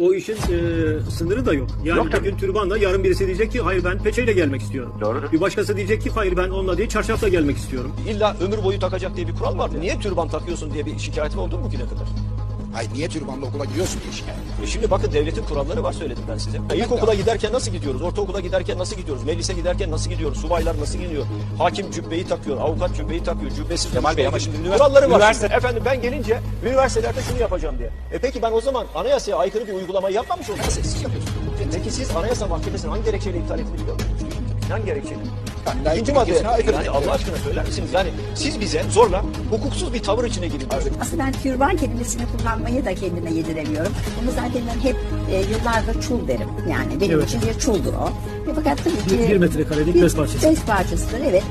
O işin e, sınırı da yok. Yani Yok bugün türbanla yarın birisi diyecek ki hayır ben peçeyle gelmek istiyorum. Doğrudur. Bir başkası diyecek ki hayır ben onunla değil çarşafla gelmek istiyorum. İlla ömür boyu takacak diye bir kural var. Niye türban takıyorsun diye bir şikayetin oldu mu bugüne kadar? Ay niye türbanla okula gidiyorsun diye şikayet. E şimdi bakın devletin kuralları var söyledim ben size. İlkokula giderken nasıl gidiyoruz? Ortaokula giderken nasıl gidiyoruz? Meclise giderken nasıl gidiyoruz? Subaylar nasıl gidiyor? Hakim cübbeyi takıyor, avukat cübbeyi takıyor, cübbesiz. Kemal Bey ama şimdi ünivers- kuralları var. üniversite- Şimdi Efendim ben gelince üniversitelerde şunu yapacağım diye. E peki ben o zaman anayasaya aykırı bir uygulamayı yapmamış oldum. Siz yapıyorsunuz. E Peki siz anayasa mahkemesinin hangi gerekçeyle iptal ettiğini biliyor musunuz? Hangi gerekçeyle? Yani ülkesine aykırı. Yani Allah aşkına söyler misiniz? Yani siz bize zorla hukuksuz bir tavır içine girdiniz. Aslında ben türban kelimesini kullanmayı da kendime yediremiyorum. Bunu zaten ben hep e, yıllardır çul derim. Yani benim Evet. için bir çuldur o. Ve fakat tabii ki... Bir- bir metrekarelik bez parçası. Bez parçasıdır evet.